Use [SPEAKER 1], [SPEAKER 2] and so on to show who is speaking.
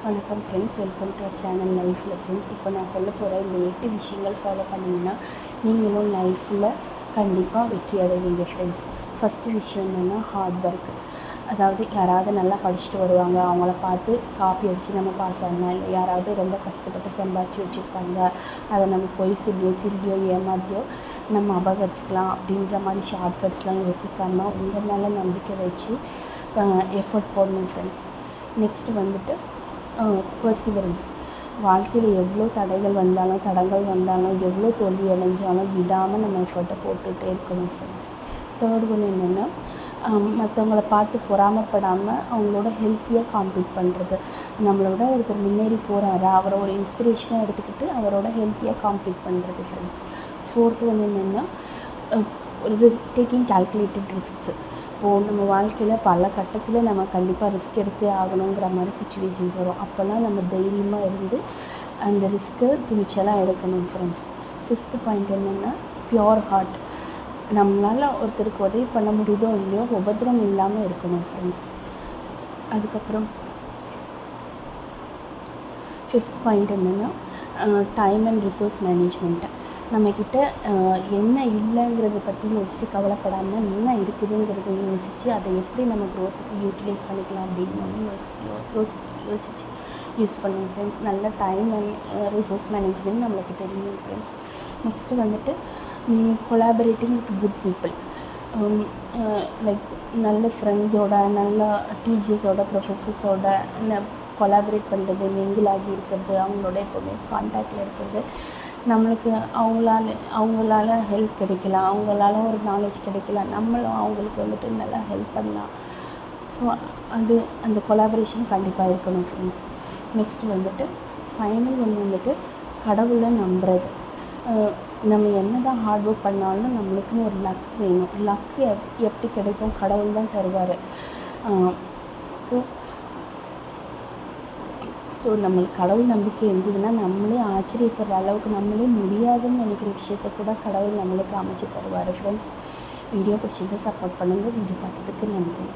[SPEAKER 1] வணக்கம் friends welcome to our channel life lessons இப்போ நான் சொல்ல போகிற இந்த எட்டு விஷயங்கள் ஃபாலோ பண்ணிங்கன்னா நீங்களும் லைஃப்பில் கண்டிப்பாக வெற்றி அடைவீங்க ஃப்ரெண்ட்ஸ் ஃபஸ்ட்டு விஷயம் என்னென்னா ஹார்ட் ஒர்க் அதாவது யாராவது நல்லா படிச்சுட்டு வருவாங்க அவங்கள பார்த்து காப்பி அடித்து நம்ம பாஸ் ஆகலாம். இல்லை யாராவது ரொம்ப கஷ்டப்பட்டு சம்பாதிச்சு வச்சுருப்பாங்க அதை நம்ம பொய் சொல்லியோ திருடியோ ஏமாத்தியோ நம்ம அபகரிச்சுக்கலாம் அப்படின்ற மாதிரி ஷார்ட் கட்ஸ்லாம் யோசிக்காமல் உங்கள் மேலே நம்பிக்கை வச்சு எஃபர்ட் போடணும் ஃப்ரெண்ட்ஸ் நெக்ஸ்ட்டு வந்துட்டு பர்சிவரன்ஸ் வாழ்க்கையில் எவ்வளோ தடைகள் வந்தாலும் தடங்கள் வந்தாலும் எவ்வளோ தோல்வி அடைஞ்சாலும் விடாமல் நம்ம எஃபர்ட்டை போட்டுகிட்டே இருக்கணும் ஃப்ரெண்ட்ஸ் தேர்ட் ஒன் என்னென்னா மற்றவங்கள பார்த்து பொறாமப்படாமல் அவங்களோட ஹெல்த்தியாக காம்பீட் பண்ணுறது நம்மளோட ஒருத்தர் முன்னேறி போகிறாரு அவரை ஒரு இன்ஸ்பிரேஷனாக எடுத்துக்கிட்டு அவரோட ஹெல்த்தியாக காம்பீட் பண்ணுறது ஃப்ரெண்ட்ஸ் ஃபோர்த் ஒன் என்னென்னா ரிஸ்க் டேக்கிங் கால்குலேட்டட் ரிஸ்க்ஸு இப்போது நம்ம வாழ்க்கையில் பல கட்டத்தில் நம்ம கண்டிப்பாக ரிஸ்க் எடுத்தே ஆகணுங்கிற மாதிரி சுச்சுவேஷன்ஸ் வரும். அப்போல்லாம் நம்ம தைரியமாக இருந்து அந்த ரிஸ்க்கை துணிச்சலாக எடுக்கணும் ஃப்ரெண்ட்ஸ் ஃபிஃப்த் பாயிண்ட் என்னென்னா பியோர் ஹார்ட் நம்மளால் ஒருத்தருக்கு உதவி பண்ண முடியுதோ இல்லையோ உபதிரம் இல்லாமல் இருக்கணும் ஃப்ரெண்ட்ஸ் அதுக்கப்புறம் ஃபிஃப்த் பாயிண்ட் என்னென்னா டைம் அண்ட் ரிசோர்ஸ் மேனேஜ்மெண்ட்டு நம்மக்கிட்ட என்ன இல்லைங்கிறத பற்றி யோசித்து கவலைப்படாமல் என்ன இருக்குதுங்கிறத யோசித்து அதை எப்படி நம்ம க்ரோத்துக்கு யூட்டிலைஸ் பண்ணிக்கலாம் அப்படின்னு வந்து யோசி யோசி யோசிச்சு யூஸ் பண்ணுவோம் ஃப்ரெண்ட்ஸ் நல்ல டைம் ரிசோர்ஸ் மேனேஜ்மெண்ட் நம்மளுக்கு தெரியும் ஃப்ரெண்ட்ஸ் நெக்ஸ்ட்டு வந்துட்டு collaborating with good people like நல்ல ஃப்ரெண்ட்ஸோட நல்ல டீச்சர்ஸோட ப்ரொஃபஸர்ஸோட கொலாபரேட் பண்ணுறது மிங்கிள் ஆகி இருக்கிறது அவங்களோட எப்போவுமே கான்டாக்டில் இருக்கிறது. நம்மளுக்கு அவங்களால அவங்களால ஹெல்ப் கிடைக்கலாம். அவங்களால ஒரு நாலேஜ் கிடைக்கலாம். நம்மளும் அவங்களுக்கு வந்துட்டு நல்லா ஹெல்ப் பண்ணலாம். ஸோ அது அந்த கொலாபரேஷன் கண்டிப்பாக இருக்கணும் ஃப்ரெண்ட்ஸ் நெக்ஸ்ட் வந்துட்டு ஃபைனல் ஒன்று வந்துட்டு கடவுளை நம்புறது. நம்ம என்ன தான் ஹார்ட் ஒர்க் பண்ணாலும் நம்மளுக்குன்னு ஒரு லக் வேணும். லக் எப் எப்படி கிடைக்கும்? கடவுள் தான் தருவார். ஸோ ஸோ நம்மளுக்கு கடவுள் நம்பிக்கை இருந்ததுன்னா நம்மளே ஆச்சரியப்படுற அளவுக்கு நம்மளே முடியாதுன்னு நினைக்கிற விஷயத்த கூட கடவுள் நம்மளுக்கு அமைச்சு தருவார். ஃப்ரெண்ட்ஸ் வீடியோ பிடிச்சிருந்தா சப்போர்ட் பண்ணுங்கள் வீடியோ பார்த்ததுக்கு நன்றி.